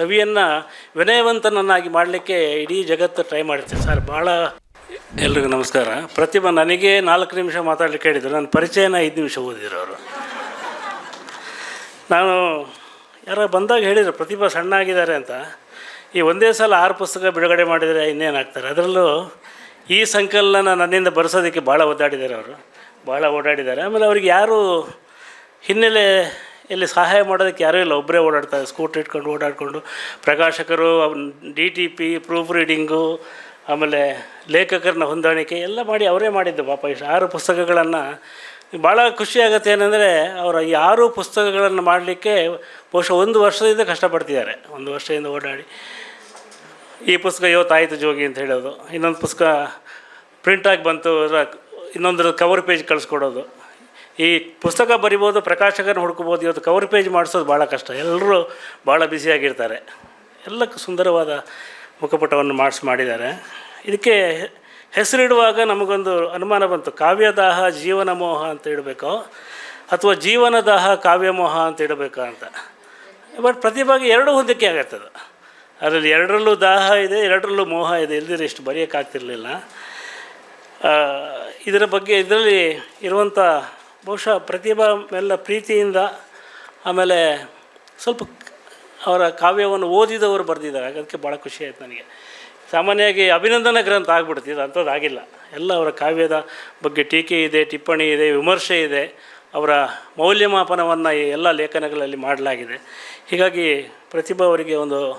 ಕವಿಯನ್ನು ವಿನಯವಂತನನ್ನಾಗಿ ಮಾಡಲಿಕ್ಕೆ ಇಡೀ ಜಗತ್ತು ಟ್ರೈ ಮಾಡಿರ್ತೀವಿ ಸರ್ ಭಾಳ ಎಲ್ರಿಗೂ ನಮಸ್ಕಾರ. ಪ್ರತಿಭಾ, ನನಗೆ ನಾಲ್ಕು ನಿಮಿಷ ಮಾತಾಡ್ಲಿಕ್ಕೆ ಹೇಳಿದರು. ನನ್ನ ಪರಿಚಯನ ಐದು ನಿಮಿಷ ಓದಿದ್ರು ಅವರು. ನಾನು ಯಾರೋ ಬಂದಾಗ ಹೇಳಿದರು, ಪ್ರತಿಭಾ ಸಣ್ಣ ಆಗಿದ್ದಾರೆ ಅಂತ. ಈ ಒಂದೇ ಸಲ ಆರು ಪುಸ್ತಕ ಬಿಡುಗಡೆ ಮಾಡಿದರೆ ಇನ್ನೇನಾಗ್ತಾರೆ ಅದರಲ್ಲೂ ಈ ಸಂಕಲನ ನನ್ನಿಂದ ಬರೆಸೋದಕ್ಕೆ ಭಾಳ ಒದ್ದಾಡಿದ್ದಾರೆ ಅವರು. ಭಾಳ ಓಡಾಡಿದ್ದಾರೆ. ಆಮೇಲೆ ಅವ್ರಿಗೆ ಯಾರು ಹಿನ್ನೆಲೆ ಇಲ್ಲಿ ಸಹಾಯ ಮಾಡೋದಕ್ಕೆ ಯಾರೂ ಇಲ್ಲ. ಒಬ್ಬರೇ ಓಡಾಡ್ತಾರೆ. ಸ್ಕೂಟ್ರ್ ಇಟ್ಕೊಂಡು ಓಡಾಡಿಕೊಂಡು ಪ್ರಕಾಶಕರು D T P, proof reading, ಆಮೇಲೆ ಲೇಖಕರನ್ನ ಹೊಂದಾಣಿಕೆ ಎಲ್ಲ ಮಾಡಿ ಅವರೇ ಮಾಡಿದ್ದು ಪಾಪ. ಇಷ್ಟು ಆರು ಪುಸ್ತಕಗಳನ್ನು ಭಾಳ ಖುಷಿ ಆಗುತ್ತೆ ಏನಂದರೆ ಅವರ ಈ ಆರು ಪುಸ್ತಕಗಳನ್ನು ಮಾಡಲಿಕ್ಕೆ ಬಹುಶಃ ಒಂದು ವರ್ಷದಿಂದ ಕಷ್ಟಪಡ್ತಿದ್ದಾರೆ. ಒಂದು ವರ್ಷದಿಂದ ಓಡಾಡಿ. ಈ ಪುಸ್ತಕ ಇವತ್ತಾಯಿತು ಜೋಗಿ ಅಂತ ಹೇಳೋದು. ಇನ್ನೊಂದು ಪುಸ್ತಕ ಪ್ರಿಂಟಾಗಿ ಬಂತು ಅದರ ಕವರ್ ಪೇಜ್ ಕಳಿಸ್ಕೊಡೋದು. ಈ ಪುಸ್ತಕ ಬರಿಬೋದು ಪ್ರಕಾಶಕನ ಹುಡುಕ್ಬೋದು, ಇವತ್ತು ಕವರ್ ಪೇಜ್ ಮಾಡಿಸೋದು ಭಾಳ ಕಷ್ಟ. ಎಲ್ಲರೂ ಭಾಳ ಬ್ಯುಸಿಯಾಗಿರ್ತಾರೆ ಎಲ್ಲಕ್ಕೂ ಸುಂದರವಾದ ಮುಖಪುಟವನ್ನು ಮಾಡಿಸಿ, ಮಾಡಿದ್ದಾರೆ. ಇದಕ್ಕೆ ಹೆಸರಿಡುವಾಗ ನಮಗೊಂದು ಅನುಮಾನ ಬಂತು. ಕಾವ್ಯದಾಹ ಜೀವನ ಮೋಹ ಅಂತ ಇಡಬೇಕೋ? ಅಥವಾ ಜೀವನದಾಹ ಕಾವ್ಯ ಮೋಹ ಅಂತ ಇಡಬೇಕಾ ಅಂತ. ಬಟ್ ಪ್ರತಿಭಾಗಿ ಎರಡೂ ಹೊಂದಿಕೆ ಆಗತ್ತದು. ಅದರಲ್ಲಿ ಎರಡರಲ್ಲೂ ದಾಹ ಇದೆ, ಎರಡರಲ್ಲೂ ಮೋಹ ಇದೆ. ಇಲ್ದಿರ ಇಷ್ಟು ಬರೆಯೋಕ್ಕಾಗ್ತಿರಲಿಲ್ಲ. ಇದರ ಬಗ್ಗೆ ಇದರಲ್ಲಿ ಇರುವಂಥ ಬಹುಶಃ ಪ್ರತಿಭಾ ಎಲ್ಲ ಪ್ರೀತಿಯಿಂದ ಆಮೇಲೆ ಸ್ವಲ್ಪ ಅವರ ಕಾವ್ಯವನ್ನು ಓದಿದವರು ಬರೆದಿದ್ದಾರೆ. ಅದಕ್ಕೆ ಭಾಳ ಖುಷಿ ಆಯ್ತು ನನಗೆ. ಸಾಮಾನ್ಯವಾಗಿ ಅಭಿನಂದನಾ ಗ್ರಂಥ ಆಗ್ಬಿಡುತ್ತೆ ಇದು ಅಂಥದ್ದು ಆಗಿಲ್ಲ. ಎಲ್ಲ ಅವರ ಕಾವ್ಯದ ಬಗ್ಗೆ ಟೀಕೆ ಇದೆ, ಟಿಪ್ಪಣಿ ಇದೆ, ವಿಮರ್ಶೆ ಇದೆ. ಅವರ ಮೌಲ್ಯಮಾಪನವನ್ನು ಈ ಎಲ್ಲ ಲೇಖನಗಳಲ್ಲಿ ಮಾಡಲಾಗಿದೆ. ಹೀಗಾಗಿ ಪ್ರತಿಭಾ ಅವರಿಗೆ ಒಂದು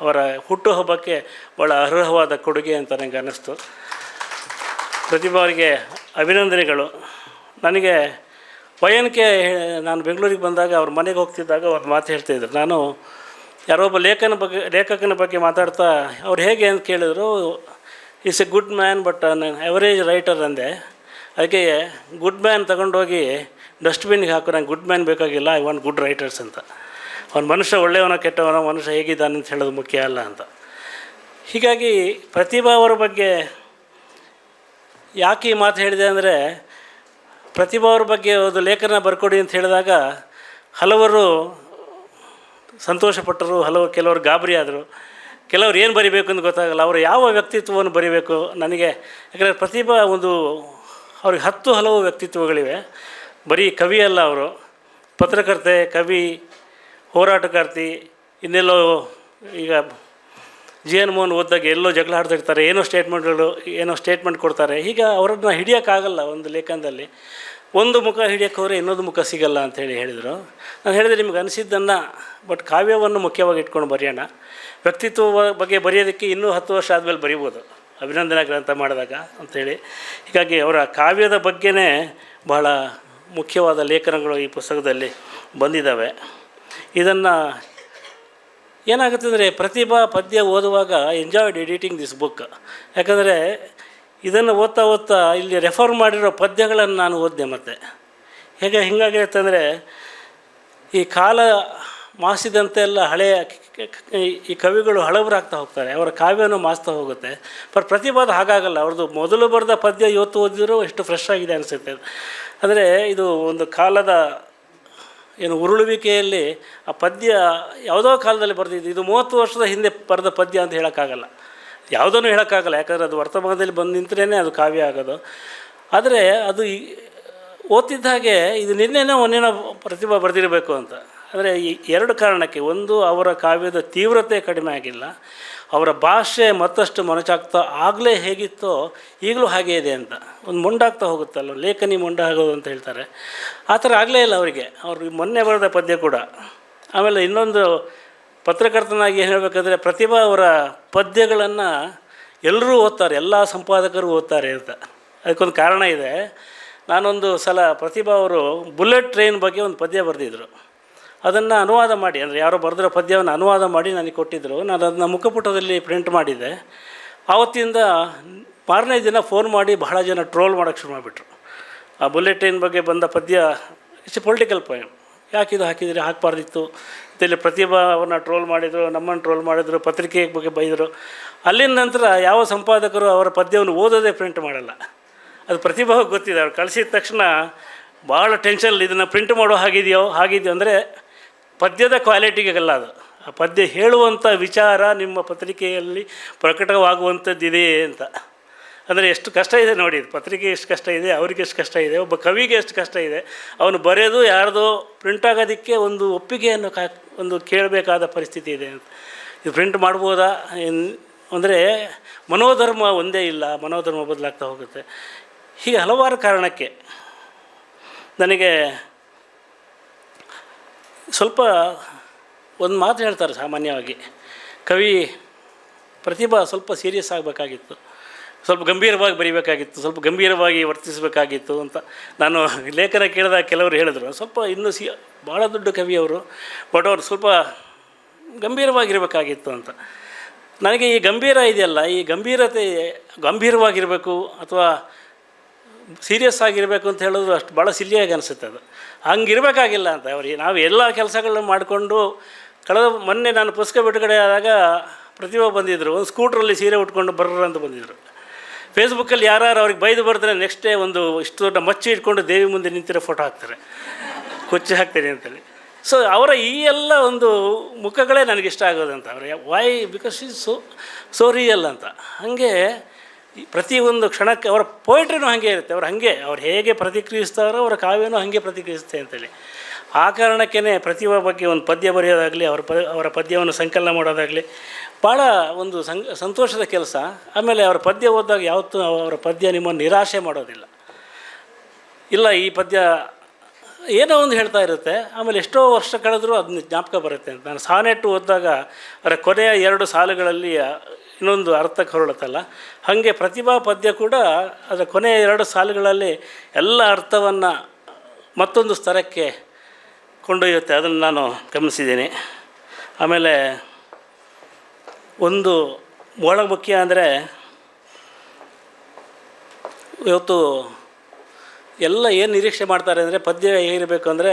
ಅವರ ಹುಟ್ಟುಹಬ್ಬಕ್ಕೆ ಭಾಳ ಅರ್ಹವಾದ ಕೊಡುಗೆ ಅಂತ ನನಗೆ ಅನ್ನಿಸ್ತು. ಪ್ರತಿಭಾ ಅವರಿಗೆ ಅಭಿನಂದನೆಗಳು. ನನಗೆ ವಯನ್ಕೆ ನಾನು ಬೆಂಗಳೂರಿಗೆ ಬಂದಾಗ ಅವ್ರ ಮನೆಗೆ ಹೋಗ್ತಿದ್ದಾಗ ಅವ್ರು ಮಾತು ಹೇಳ್ತಾಯಿದ್ರು ನಾನು ಯಾರೋ ಒಬ್ಬ ಲೇಖನ ಬಗ್ಗೆ, ಲೇಖಕನ ಬಗ್ಗೆ ಮಾತಾಡ್ತಾ ಅವ್ರು ಹೇಗೆ ಅಂತ ಕೇಳಿದ್ರು is a good man but ನಾನು ಎವರೇಜ್ ರೈಟರ್ ಅಂದೆ. ಅದಕ್ಕೆ ಗುಡ್ ಮ್ಯಾನ್ ತಗೊಂಡೋಗಿ ಡಸ್ಟ್ಬಿನ್ಗೆ ಹಾಕು, ನಂಗೆ ಗುಡ್ ಮ್ಯಾನ್ ಬೇಕಾಗಿಲ್ಲ ಐ ವಾಂಟ್ ಗುಡ್ ರೈಟರ್ಸ್ ಅಂತ. ಅವ್ನು ಮನುಷ್ಯ ಒಳ್ಳೆಯವನ, ಕೆಟ್ಟವನ, ಮನುಷ್ಯ ಹೇಗಿದ್ದಾನೆ ಅಂತ ಹೇಳೋದು ಮುಖ್ಯ ಅಲ್ಲ ಅಂತ. ಹೀಗಾಗಿ ಪ್ರತಿಭಾ ಅವರ ಬಗ್ಗೆ ಯಾಕೆ ಈ ಮಾತು ಹೇಳಿದೆ ಅಂದರೆ ಪ್ರತಿಭಾ ಅವ್ರ ಬಗ್ಗೆ ಒಂದು ಲೇಖನ ಬರ್ಕೊಡಿ ಅಂತ ಹೇಳಿದಾಗ ಹಲವರು ಸಂತೋಷಪಟ್ಟರು, ಹಲವು ಕೆಲವರು ಗಾಬರಿ ಆದರು. ಕೆಲವ್ರು ಏನು ಬರಿಬೇಕು ಅಂತ ಗೊತ್ತಾಗಲ್ಲ. ಅವರು ಯಾವ ವ್ಯಕ್ತಿತ್ವವನ್ನು ಬರಿಬೇಕು? ನನಗೆ ಯಾಕಂದರೆ ಪ್ರತಿಭಾ ಒಂದು ಅವ್ರಿಗೆ ಹತ್ತು ಹಲವು ವ್ಯಕ್ತಿತ್ವಗಳಿವೆ. ಬರೀ ಕವಿ ಅಲ್ಲ ಅವರು. ಪತ್ರಕರ್ತೆ, ಕವಿ, ಹೋರಾಟಗಾರ್ತಿ, ಇನ್ನೆಲ್ಲೋ ಈಗ ಜಿ ಎನ್ ಮೋಹನ್ ಓದಿದಾಗ ಎಲ್ಲೋ ಜಗಳ ಆಡ್ತಿರ್ತಾರೆ ಏನೋ ಸ್ಟೇಟ್ಮೆಂಟ್ಗಳು ಏನೋ ಸ್ಟೇಟ್ಮೆಂಟ್ ಕೊಡ್ತಾರೆ. ಈಗ ಅವರನ್ನ ಹಿಡಿಯೋಕ್ಕಾಗಲ್ಲ ಒಂದು ಲೇಖನದಲ್ಲಿ. ಒಂದು ಮುಖ ಹಿಡಿಯೋಕೆ ಹೋದರೆ ಇನ್ನೊಂದು ಮುಖ ಸಿಗಲ್ಲ ಅಂತೇಳಿ ಹೇಳಿದರು. ನಾನು ಹೇಳಿದೆ, ನಿಮ್ಗೆ ಅನಿಸಿದ್ದನ್ನು ಬಟ್ ಕಾವ್ಯವನ್ನು ಮುಖ್ಯವಾಗಿ ಇಟ್ಕೊಂಡು ಬರೆಯೋಣ. ವ್ಯಕ್ತಿತ್ವ ಬಗ್ಗೆ ಬರೆಯೋದಕ್ಕೆ ಇನ್ನೂ ಹತ್ತು ವರ್ಷ ಆದಮೇಲೆ ಬರಿಬೋದು. ಅಭಿನಂದನಾ ಗ್ರಂಥ ಮಾಡಿದಾಗ ಅಂಥೇಳಿ ಹೀಗಾಗಿ ಅವರ ಕಾವ್ಯದ ಬಗ್ಗೆನೇ ಬಹಳ ಮುಖ್ಯವಾದ ಲೇಖನಗಳು ಈ ಪುಸ್ತಕದಲ್ಲಿ ಬಂದಿದ್ದಾವೆ. ಇದನ್ನು ಏನಾಗುತ್ತೆ ಅಂದರೆ ಪ್ರತಿಭಾ ಪದ್ಯ ಓದುವಾಗ ಎಂಜಾಯ್ಡ್ ಎಡಿಟಿಂಗ್ ದಿಸ್ ಬುಕ್ ಯಾಕಂದರೆ ಇದನ್ನು ಓದ್ತಾ ಓದ್ತಾ ಇಲ್ಲಿ ರೆಫರ್ ಮಾಡಿರೋ ಪದ್ಯಗಳನ್ನು ನಾನು ಓದಿದೆ ಮತ್ತೆ. ಹೇಗೆ ಹಿಂಗಾಗಿರುತ್ತೆ ಅಂದರೆ ಈ ಕಾಲ ಮಾಸಿದಂತೆ ಎಲ್ಲ ಹಳೆಯ ಈ ಕವಿಗಳು ಹಳಬರಾಗ್ತಾ ಹೋಗ್ತಾರೆ, ಅವರ ಕಾವ್ಯನೂ ಮಾಸ್ತಾ ಹೋಗುತ್ತೆ. ಬಟ್ ಪ್ರತಿಭಾದ ಹಾಗಾಗಲ್ಲ, ಅವ್ರದ್ದು ಮೊದಲು ಬರೆದ ಪದ್ಯ ಇವತ್ತು ಓದಿದ್ರು ಎಷ್ಟು ಫ್ರೆಶ್ ಆಗಿದೆ ಅನಿಸುತ್ತೆ. ಅಂದರೆ ಇದು ಒಂದು ಕಾಲದ ಏನು ಉರುಳುವಿಕೆಯಲ್ಲಿ ಆ ಪದ್ಯ ಯಾವುದೋ ಕಾಲದಲ್ಲಿ ಬರೆದಿದ್ದು. ಇದು ಮೂವತ್ತು ವರ್ಷದ ಹಿಂದೆ ಬರೆದ ಪದ್ಯ ಅಂತ ಹೇಳೋಕ್ಕಾಗಲ್ಲ. ಯಾವುದನ್ನು ಹೇಳೋಕ್ಕಾಗಲ್ಲ. ಯಾಕಂದರೆ ಅದು ವರ್ತಮಾನದಲ್ಲಿ ಬಂದು ನಿಂತರೇ ಅದು ಕಾವ್ಯ ಆಗೋದು. ಆದರೆ ಅದು ಓದ್ತಿದ್ದ ಹಾಗೆ ಇದು ನಿನ್ನೆನೇ ಒಂದಿನ ಪ್ರತಿಭಾ ಬರೆದಿರಬೇಕು ಅಂತ. ಅಂದರೆ ಈ ಎರಡು ಕಾರಣಕ್ಕೆ. ಒಂದು, ಅವರ ಕಾವ್ಯದ ತೀವ್ರತೆ ಕಡಿಮೆ ಆಗಿಲ್ಲ. ಅವರ ಭಾಷೆ ಮತ್ತಷ್ಟು ಮೊನಚಾಗ್ತಾ ಆಗಲೇ ಹೇಗಿತ್ತೋ ಈಗಲೂ ಹಾಗೇ ಇದೆ ಅಂತ. ಒಂದು ಮೊಂಡಾಗ್ತಾ ಹೋಗುತ್ತಲ್ಲ, ಲೇಖನಿ ಮೊಂಡ ಆಗೋದು ಅಂತ ಹೇಳ್ತಾರೆ. ಆ ಥರ ಆಗಲೇ ಇಲ್ಲ ಅವರಿಗೆ. ಅವರು ಮೊನ್ನೆ ಬರೆದ ಪದ್ಯ ಕೂಡ. ಆಮೇಲೆ ಇನ್ನೊಂದು ಪತ್ರಕರ್ತನಾಗಿ ಏನು ಹೇಳಬೇಕಂದ್ರೆ ಪ್ರತಿಭಾ ಅವರ ಪದ್ಯಗಳನ್ನು ಎಲ್ಲರೂ ಓದ್ತಾರೆ, ಎಲ್ಲ ಸಂಪಾದಕರು ಓದ್ತಾರೆ ಅಂತ. ಅದಕ್ಕೊಂದು ಕಾರಣ ಇದೆ. ನಾನೊಂದು ಸಲ ಪ್ರತಿಭಾ ಅವರು ಬುಲೆಟ್ ಟ್ರೈನ್ ಬಗ್ಗೆ ಒಂದು ಪದ್ಯ ಬರೆದಿದ್ರು. ಅದನ್ನು ಅನುವಾದ ಮಾಡಿ, ಅಂದರೆ ಯಾರೋ ಬರೆದಿರೋ ಪದ್ಯವನ್ನು ಅನುವಾದ ಮಾಡಿ ನನಗೆ ಕೊಟ್ಟಿದ್ದರು ನಾನು ಅದನ್ನು ಮುಖಪುಟದಲ್ಲಿ ಪ್ರಿಂಟ್ ಮಾಡಿದ್ದೆ ಆವತ್ತಿಂದ ಮಾರನೇ ದಿನ ಫೋನ್ ಮಾಡಿ ಬಹಳ ಜನ ಟ್ರೋಲ್ ಮಾಡೋಕ್ಕೆ ಶುರು ಮಾಡಿಬಿಟ್ರು. ಆ ಬುಲೆಟಿನ್ ಬಗ್ಗೆ ಬಂದ ಪದ್ಯ ಇಟ್ಸ್ ಪೊಲಿಟಿಕಲ್ ಪೊಯಮ್ ಯಾಕಿದು ಹಾಕಿದರೆ ಹಾಕಬಾರ್ದಿತ್ತು? ಇಲ್ಲಿ ಪ್ರತಿಭಾ ಅವ್ರನ್ನ ಟ್ರೋಲ್ ಮಾಡಿದರು, ನಮ್ಮನ್ನು ಟ್ರೋಲ್ ಮಾಡಿದರು, ಪತ್ರಿಕೆ ಬಗ್ಗೆ ಬೈದರು. ಅಲ್ಲಿನ ನಂತರ ಯಾವ ಸಂಪಾದಕರು ಅವರ ಪದ್ಯವನ್ನು ಓದೋದೇ ಪ್ರಿಂಟ್ ಮಾಡಲ್ಲ. ಅದು ಪ್ರತಿಭಾವ ಗೊತ್ತಿದೆ. ಅವ್ರು ಕಳಿಸಿದ ತಕ್ಷಣ ಭಾಳ ಟೆನ್ಷನ್ ಇದನ್ನು ಪ್ರಿಂಟ್ ಮಾಡೋ ಹಾಗಿದೆಯೋ ಹಾಗಿದೆಯೋ ಅಂದರೆ ಪದ್ಯದ ಕ್ವಾಲಿಟಿಗೆಲ್ಲ ಅದು. ಆ ಪದ್ಯ ಹೇಳುವಂಥ ವಿಚಾರ ನಿಮ್ಮ ಪತ್ರಿಕೆಯಲ್ಲಿ ಪ್ರಕಟವಾಗುವಂಥದ್ದಿದೆ ಅಂತ. ಅಂದರೆ ಎಷ್ಟು ಕಷ್ಟ ಇದೆ ನೋಡಿ, ಪತ್ರಿಕೆ ಎಷ್ಟು ಕಷ್ಟ ಇದೆ, ಅವ್ರಿಗೆ ಎಷ್ಟು ಕಷ್ಟ ಇದೆ, ಒಬ್ಬ ಕವಿಗೆ ಎಷ್ಟು ಕಷ್ಟ ಇದೆ, ಅವನು ಬರೆಯೋದು ಯಾರ್ದೋ ಪ್ರಿಂಟ್ ಆಗೋದಕ್ಕೆ ಒಂದು ಒಪ್ಪಿಗೆಯನ್ನು ಕಾ, ಒಂದು ಕೇಳಬೇಕಾದ ಪರಿಸ್ಥಿತಿ ಇದೆ ಅಂತ. ಇದು ಪ್ರಿಂಟ್ ಮಾಡ್ಬೋದಾ? ಅಂದರೆ ಮನೋಧರ್ಮ ಒಂದೇ ಇಲ್ಲ, ಮನೋಧರ್ಮ ಬದಲಾಗ್ತಾ ಹೋಗುತ್ತೆ. ಹೀಗೆ ಹಲವಾರು ಕಾರಣಕ್ಕೆ ನನಗೆ ಸ್ವಲ್ಪ ಒಂದು ಮಾತು ಹೇಳ್ತಾರೆ ಸಾಮಾನ್ಯವಾಗಿ. ಕವಿ ಪ್ರತಿಭಾ ಸ್ವಲ್ಪ ಸೀರಿಯಸ್ ಆಗಬೇಕಾಗಿತ್ತು. ಸ್ವಲ್ಪ ಗಂಭೀರವಾಗಿ ಬರೀಬೇಕಾಗಿತ್ತು, ಸ್ವಲ್ಪ ಗಂಭೀರವಾಗಿ ವರ್ತಿಸಬೇಕಾಗಿತ್ತು ಅಂತ ನಾನು ಲೇಖನ ಕೇಳಿದಾಗ ಕೆಲವರು ಹೇಳಿದರು. ಸ್ವಲ್ಪ ಇನ್ನೂ ಸಿ ಭಾಳ ದೊಡ್ಡ ಕವಿಯವರು ಬಟ್ ಅವರು ಸ್ವಲ್ಪ ಗಂಭೀರವಾಗಿರಬೇಕಾಗಿತ್ತು ಅಂತ. ನನಗೆ ಈ ಗಂಭೀರ ಇದೆಯಲ್ಲ, ಈ ಗಂಭೀರತೆ ಗಂಭೀರವಾಗಿರಬೇಕು ಅಥವಾ ಸೀರಿಯಸ್ ಆಗಿರಬೇಕು ಅಂತ ಹೇಳಿದ್ರು ಅಷ್ಟು ಭಾಳ ಸಿಲ್ಲಿಯಾಗಿ ಅನಿಸುತ್ತೆ ಅದು. ಹಂಗಿರಬೇಕಾಗಿಲ್ಲ ಅಂತ ಅವ್ರಿಗೆ. ನಾವು ಎಲ್ಲ ಕೆಲಸಗಳನ್ನ ಮಾಡಿಕೊಂಡು ಕಳೆದ ಮೊನ್ನೆ ನಾನು ಪುಸ್ತಕ ಬಿಡುಗಡೆ ಆದಾಗ ಪ್ರತಿಭಾ ಬಂದಿದ್ದರು ಒಂದು ಸ್ಕೂಟ್ರಲ್ಲಿ ಸೀರೆ ಉಟ್ಕೊಂಡು ಬರ್ರ ಅಂತ ಬಂದಿದ್ದರು ಫೇಸ್ಬುಕ್ಕಲ್ಲಿ ಯಾರು ಅವ್ರಿಗೆ ಬೈದು ಬರ್ತಾರೆ ನೆಕ್ಸ್ಟ್ ಡೇ ಒಂದು ಇಷ್ಟು ದೊಡ್ಡ ಮಚ್ಚಿ ಇಟ್ಕೊಂಡು ದೇವಿ ಮುಂದೆ ನಿಂತಿರೋ ಫೋಟೋ ಹಾಕ್ತಾರೆ. ಕೊಚ್ಚಿ ಹಾಕ್ತೀನಿ ಅಂತೇಳಿ. ಸೊ ಅವರ ಈ ಎಲ್ಲ ಒಂದು ಮುಖಗಳೇ ನನಗಿಷ್ಟ ಆಗೋದಂತ. ಅವ್ರ why because is so so real ಅಂತ. ಹಾಗೆ ಪ್ರತಿಯೊಂದು ಕ್ಷಣಕ್ಕೆ ಅವರ ಪೋಯಿಟ್ರಿನೂ ಹಾಗೆ ಇರುತ್ತೆ. ಅವ್ರು ಹಾಗೆ, ಅವ್ರು ಹೇಗೆ ಪ್ರತಿಕ್ರಿಯಿಸ್ತಾರೋ ಅವರ ಕಾವ್ಯನೂ ಹಾಗೆ ಪ್ರತಿಕ್ರಿಯಿಸುತ್ತೆ ಅಂತೇಳಿ. ಆ ಕಾರಣಕ್ಕೇ ಪ್ರತಿಭಾ ಬಗ್ಗೆ ಒಂದು ಪದ್ಯ ಬರೆಯೋದಾಗಲಿ, ಅವರ ಪ, ಅವರ ಪದ್ಯವನ್ನು ಸಂಕಲನ ಮಾಡೋದಾಗಲಿ, ಭಾಳ ಒಂದು ಸಂ, ಸಂತೋಷದ ಕೆಲಸ. ಆಮೇಲೆ ಅವರ ಪದ್ಯ ಓದಿದಾಗ ಯಾವತ್ತೂ ಅವರ ಪದ್ಯ ನಿಮ್ಮನ್ನು ನಿರಾಶೆ ಮಾಡೋದಿಲ್ಲ. ಇಲ್ಲ, ಈ ಪದ್ಯ ಏನೋ ಒಂದು ಹೇಳ್ತಾ ಇರುತ್ತೆ. ಆಮೇಲೆ ಎಷ್ಟೋ ವರ್ಷ ಕಳೆದರೂ ಅದನ್ನ ಜ್ಞಾಪಕ ಬರುತ್ತೆ ಅಂತ. ನಾನು ಸಾನೆಟ್ಟು ಓದಿದಾಗ ಅದರ ಕೊನೆಯ ಎರಡು ಸಾಲುಗಳಲ್ಲಿ ಇನ್ನೊಂದು ಅರ್ಥಕ್ಕೆ ಹೊರಳುತ್ತಲ್ಲ ಹಾಗೆ ಪ್ರತಿಭಾ ಪದ್ಯ ಕೂಡ ಅದರ ಕೊನೆಯ ಎರಡು ಸಾಲುಗಳಲ್ಲಿ ಎಲ್ಲ ಅರ್ಥವನ್ನು ಮತ್ತೊಂದು ಸ್ತರಕ್ಕೆ ಕೊಂಡೊಯ್ಯುತ್ತೆ. ಅದನ್ನು ನಾನು ಗಮನಿಸಿದ್ದೀನಿ. ಆಮೇಲೆ ಒಂದು ಬಹಳ ಮುಖ್ಯ ಅಂದರೆ ಇವತ್ತು ಎಲ್ಲ ಏನು ನಿರೀಕ್ಷೆ ಮಾಡ್ತಾರೆ ಅಂದರೆ ಪದ್ಯ ಹೇಗಿರಬೇಕು ಅಂದರೆ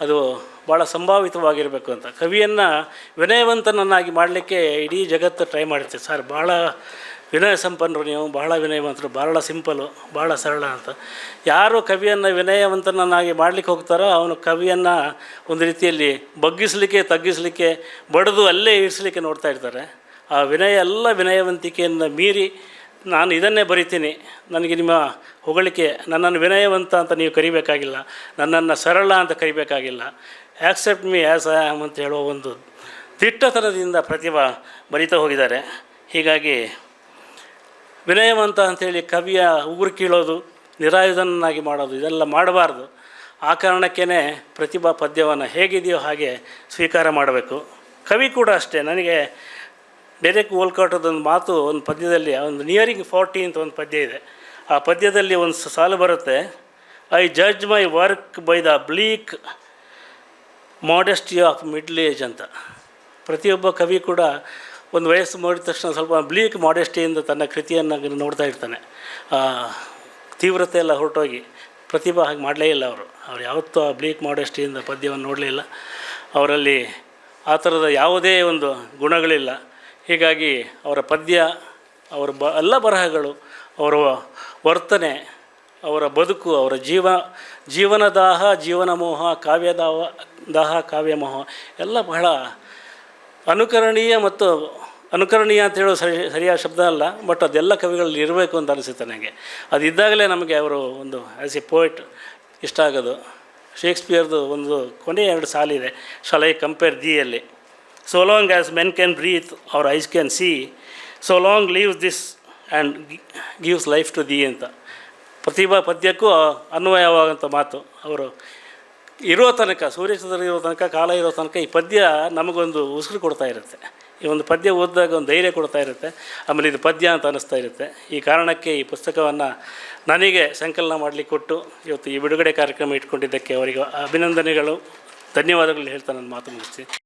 ಅದು ಭಾಳ ಸಂಭಾವಿತವಾಗಿರಬೇಕು ಅಂತ. ಕವಿಯನ್ನು ವಿನಯವಂತನನ್ನಾಗಿ ಮಾಡಲಿಕ್ಕೆ ಇಡೀ ಜಗತ್ತು ಟ್ರೈ ಮಾಡುತ್ತೆ. ಸರ್ ಭಾಳ ವಿನಯ ಸಂಪನ್ನರು ನೀವು ಬಹಳ ವಿನಯವಂತರು ಭಾಳ ಸಿಂಪಲು ಭಾಳ ಸರಳ ಅಂತ. ಯಾರು ಕವಿಯನ್ನು ವಿನಯವಂತನನ್ನಾಗಿ ಮಾಡಲಿಕ್ಕೆ ಹೋಗ್ತಾರೋ ಅವನು ಕವಿಯನ್ನು ಒಂದು ರೀತಿಯಲ್ಲಿ ಬಗ್ಗಿಸಲಿಕ್ಕೆ, ತಗ್ಗಿಸಲಿಕ್ಕೆ, ಬಡಿದು ಅಲ್ಲೇ ಇರಿಸಲಿಕ್ಕೆ ನೋಡ್ತಾ ಇರ್ತಾರೆ. ಆ ವಿನಯ ಎಲ್ಲ ವಿನಯವಂತಿಕೆಯನ್ನು ಮೀರಿ ನಾನು ಇದನ್ನೇ ಬರಿತೀನಿ. ನನಗೆ ನಿಮ್ಮ ಹೊಗಳಿಕೆ, ನನ್ನನ್ನು ವಿನಯವಂತ ಅಂತ ನೀವು ಕರಿಬೇಕಾಗಿಲ್ಲ. ನನ್ನನ್ನು ಸರಳ ಅಂತ ಕರಿಬೇಕಾಗಿಲ್ಲ. Accept me as I am ಅಂತ ಹೇಳುವ ಒಂದು ದಿಟ್ಟತನದಿಂದ ಪ್ರತಿಭಾ ಬರಿತಾ ಹೋಗಿದ್ದಾರೆ. ಹೀಗಾಗಿ ವಿನಯವಂತ ಅಂಥೇಳಿ ಕವಿಯ ಉಗುರು ಕೀಳೋದು, ನಿರಾಯುಧನನ್ನಾಗಿ ಮಾಡೋದು, ಇದೆಲ್ಲ ಮಾಡಬಾರ್ದು. ಆ ಕಾರಣಕ್ಕೇ ಪ್ರತಿಭಾ ಪದ್ಯವನ್ನು ಹೇಗಿದೆಯೋ ಹಾಗೆ ಸ್ವೀಕಾರ ಮಾಡಬೇಕು. ಕವಿ ಕೂಡ ಅಷ್ಟೇ. ನನಗೆ ಡೈರೆಕ್ಟ್ ಓಲ್ಕಾಟದೊಂದು ಮಾತು ಒಂದು ಪದ್ಯದಲ್ಲಿ ಒಂದು ನಿಯರಿಂಗ್ ಫಾರ್ಟಿ ಅಂತ ಒಂದು ಪದ್ಯ ಇದೆ. ಆ ಪದ್ಯದಲ್ಲಿ ಒಂದು ಸಾಲು ಬರುತ್ತೆ. I judge my work by the bleak modesty of middle age ಅಂತ. ಪ್ರತಿಯೊಬ್ಬ ಕವಿ ಕೂಡ ಒಂದು ವಯಸ್ಸು ಮಾಡಿದ ತಕ್ಷಣ ಸ್ವಲ್ಪ ಬ್ಲೀಕ್ ಮಾಡೆಸ್ಟಿಯಿಂದ ತನ್ನ ಕೃತಿಯನ್ನು ನೋಡ್ತಾ ಇರ್ತಾನೆ. ತೀವ್ರತೆ ಎಲ್ಲ ಹೊರಟೋಗಿ ಪ್ರತಿಭಾ ಹಾಗೆ ಮಾಡಲೇ ಇಲ್ಲ ಅವರು. ಅವ್ರು ಯಾವತ್ತೂ ಆ ಬ್ಲೀಕ್ ಮಾಡೆಸ್ಟಿಯಿಂದ ಪದ್ಯವನ್ನು ನೋಡಲಿಲ್ಲ ಅವರಲ್ಲಿ ಆ ಥರದ ಯಾವುದೇ ಒಂದು ಗುಣಗಳಿಲ್ಲ. ಹೀಗಾಗಿ ಅವರ ಪದ್ಯ, ಅವರ ಬ, ಎಲ್ಲ ಬರಹಗಳು, ಅವರ ವರ್ತನೆ, ಅವರ ಬದುಕು, ಅವರ ಜೀವ ಜೀವನದಾಹ ಜೀವನ ಮೋಹ ಕಾವ್ಯದಾಹ ದಾಹ ದಾಹ, ಕಾವ್ಯ ಮೋಹ, ಎಲ್ಲ ಬಹಳ ಅನುಕರಣೀಯ ಮತ್ತು ಅನುಕರಣೀಯ ಅಂತ ಹೇಳೋ ಸರಿ, ಸರಿಯಾದ ಶಬ್ದ ಅಲ್ಲ, ಬಟ್ ಅದೆಲ್ಲ ಕವಿಗಳಲ್ಲಿ ಇರಬೇಕು ಅಂತ ಅನಿಸುತ್ತೆ ನನಗೆ. ಅದಿದ್ದಾಗಲೇ ನಮಗೆ ಅವರು ಒಂದು ಆ್ಯಸ್ ಎ ಪೋಯಿಟ್ ಇಷ್ಟ ಆಗೋದು. ಶೇಕ್ಸ್ಪಿಯರ್ದು ಒಂದು ಕೊನೆಯ ಎರಡು ಸಾಲಿದೆ ಶಾಲೆ ಕಂಪೇರ್ ದಿಯಲ್ಲಿ so long as men can breathe or eyes can see so long lives this and gives life to thee ಅಂತ. ಪ್ರತಿಭಾ ಪದ್ಯಕ್ಕೂ ಅನ್ವಯವಾದಂಥ ಮಾತು. ಅವರು ಇರೋ ತನಕ ಸೂರ್ಯಚಂದ್ರ ಇರೋ ತನಕ, ಕಾಲ ಇರೋ ತನಕ ಈ ಪದ್ಯ ನಮಗೊಂದು ಉಸಿರು ಕೊಡ್ತಾ ಇರುತ್ತೆ. ಈ ಒಂದು ಪದ್ಯ ಓದಿದಾಗ ಒಂದು ಧೈರ್ಯ ಕೊಡ್ತಾ ಇರುತ್ತೆ. ಆಮೇಲೆ ಇದು ಪದ್ಯ ಅಂತ ಅನ್ನಿಸ್ತಾ ಇರುತ್ತೆ. ಈ ಕಾರಣಕ್ಕೆ ಈ ಪುಸ್ತಕವನ್ನು ನನಗೆ ಸಂಕಲನ ಮಾಡಲಿಕ್ಕೆ ಕೊಟ್ಟು ಇವತ್ತು ಈ ಬಿಡುಗಡೆ ಕಾರ್ಯಕ್ರಮ ಇಟ್ಕೊಂಡಿದ್ದಕ್ಕೆ ಅವರಿಗೆ ಅಭಿನಂದನೆಗಳು. ಧನ್ಯವಾದಗಳು ಹೇಳ್ತಾ ನನ್ನ ಮಾತು ಮುಗಿಸ್ತೀನಿ.